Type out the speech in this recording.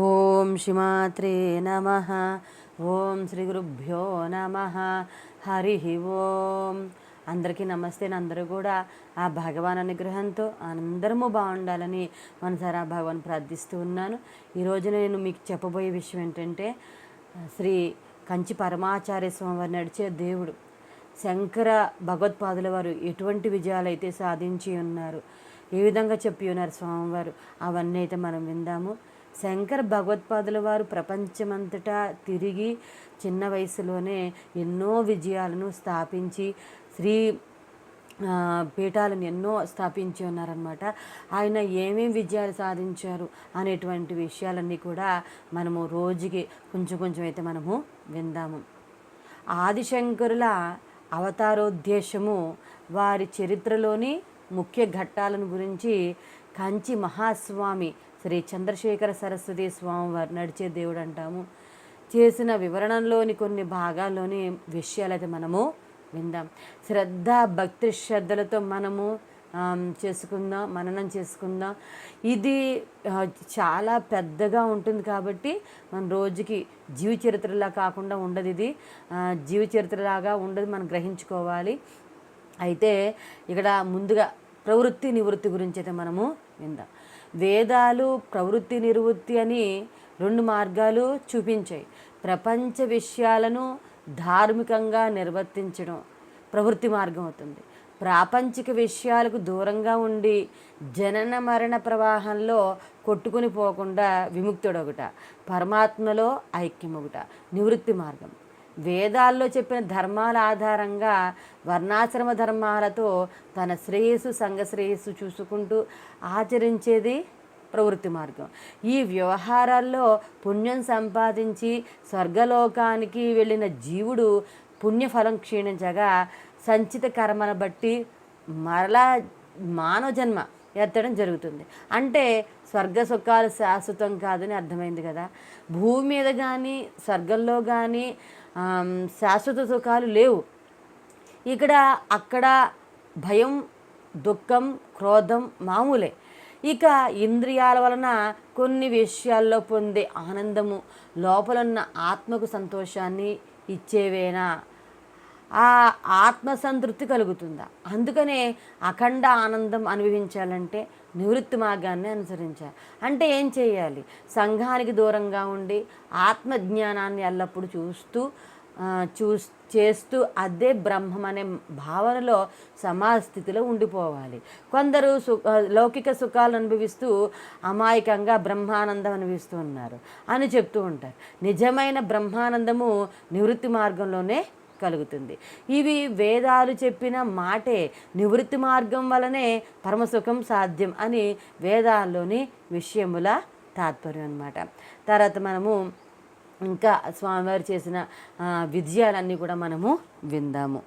ఓం శ్రీమాత్రే నమ. ఓం శ్రీ గురుభ్యో నమ. హరి ఓం. అందరికీ నమస్తే అందరూ కూడా ఆ భగవాన్ అనుగ్రహంతో అందరము బాగుండాలని మనసారా భగవాన్ ప్రార్థిస్తూ ఉన్నాను. ఈరోజు నేను మీకు చెప్పబోయే విషయం ఏంటంటే శ్రీ కంచి పరమాచార్య స్వామి వారు నడిచే దేవుడు శంకర భగవత్పాదుల వారు ఎటువంటి విజయాలు అయితే సాధించి ఉన్నారు ఏ విధంగా చెప్పి ఉన్నారు స్వామివారు? అవన్నీ అయితే మనం విందాము. శంకర భగవత్పాదుల వారు ప్రపంచమంతటా తిరిగి చిన్న వయసులోనే ఎన్నో విజయాలను స్థాపించి శ్రీ పీఠాలను ఎన్నో స్థాపించి ఉన్నారనమాట ఆయన ఏమేమి విజయాలు సాధించారు అనేటువంటి విషయాలన్నీ కూడా మనము రోజుకి కొంచెం కొంచెం అయితే మనము విందాము. ఆదిశంకరుల అవతారోద్దేశము వారి చరిత్రలోని ముఖ్య ఘట్టాలను గురించి కంచి మహాస్వామి శ్రీ చంద్రశేఖర సరస్వతి స్వామి వారు నడిచే దేవుడు అంటాము చేసిన వివరణలోని కొన్ని భాగాల్లోని విషయాలైతే మనము విందాం. శ్రద్ధ భక్తి శ్రద్ధలతో మనము చేసుకుందాం మననం చేసుకుందాం. ఇది చాలా పెద్దగా ఉంటుంది కాబట్టి మన రోజుకి జీవ చరిత్రలా కాకుండా ఉండదు ఇది. జీవచరిత్రలాగా జీవ చరిత్రలాగా ఉండదు మనం గ్రహించుకోవాలి. అయితే ఇక్కడ ముందుగా ప్రవృత్తి నివృత్తి గురించి అయితే మనము విందాం. వేదాలు ప్రవృత్తి నివృత్తి అని రెండు మార్గాలు చూపించాయి. ప్రపంచ విషయాలను ధార్మికంగా నిర్వర్తించడం ప్రవృత్తి మార్గం అవుతుంది. ప్రాపంచిక విషయాలకు దూరంగా ఉండి జనన మరణ ప్రవాహంలో కొట్టుకుని పోకుండా విముక్తుడొకట పరమాత్మలో ఐక్యమొకట నివృత్తి మార్గం. వేదాల్లో చెప్పిన ధర్మాల ఆధారంగా వర్ణాశ్రమ ధర్మాలతో తన శ్రేయస్సు సంఘ శ్రేయస్సు చూసుకుంటూ ఆచరించేది ప్రవృత్తి మార్గం. ఈ వ్యవహారాల్లో పుణ్యం సంపాదించి స్వర్గలోకానికి వెళ్ళిన జీవుడు పుణ్యఫలం క్షీణించగా సంచిత కర్మను బట్టి మరలా మానవ జన్మ ఎత్తడం జరుగుతుంది. అంటే స్వర్గ సుఖాలు శాశ్వతం కాదని అర్థమైంది కదా. భూమి మీద కానీ స్వర్గంలో కానీ శాశ్వత సుఖాలు లేవు. ఇక్కడ అక్కడ భయం దుఃఖం క్రోధం మామూలే. ఇక ఇంద్రియాల వలన కొన్ని విషయాల్లో పొందే ఆనందము లోపలున్న ఆత్మకు సంతోషాన్ని ఇచ్చేవేనా? ఆ ఆత్మసంతృప్తి కలుగుతుందా? అందుకనే అఖండ ఆనందం అనుభవించాలంటే నివృత్తి మార్గాన్ని అనుసరించాలి. అంటే ఏం చేయాలి? సంఘానికి దూరంగా ఉండి ఆత్మజ్ఞానాన్ని ఎల్లప్పుడూ చూస్తూ చూ చేస్తూ అదే బ్రహ్మం అనే భావనలో సమాస్థితిలో ఉండిపోవాలి. కొందరు సు లౌకిక సుఖాలు అనుభవిస్తూ అమాయకంగా బ్రహ్మానందం అనుభవిస్తూ ఉన్నారు అని చెప్తూ ఉంటారు. నిజమైన బ్రహ్మానందము నివృత్తి మార్గంలోనే కలుగుతుంది. ఇవి వేదాలు చెప్పిన మాటే నివృత్తి మార్గం వలనే పరమసుఖం సాధ్యం అని వేదాల్లోని విషయముల తాత్పర్యం అన్నమాట. తర్వాత మనము ఇంకా స్వామివారు చేసిన విజయాలన్నీ కూడా మనము విందాము.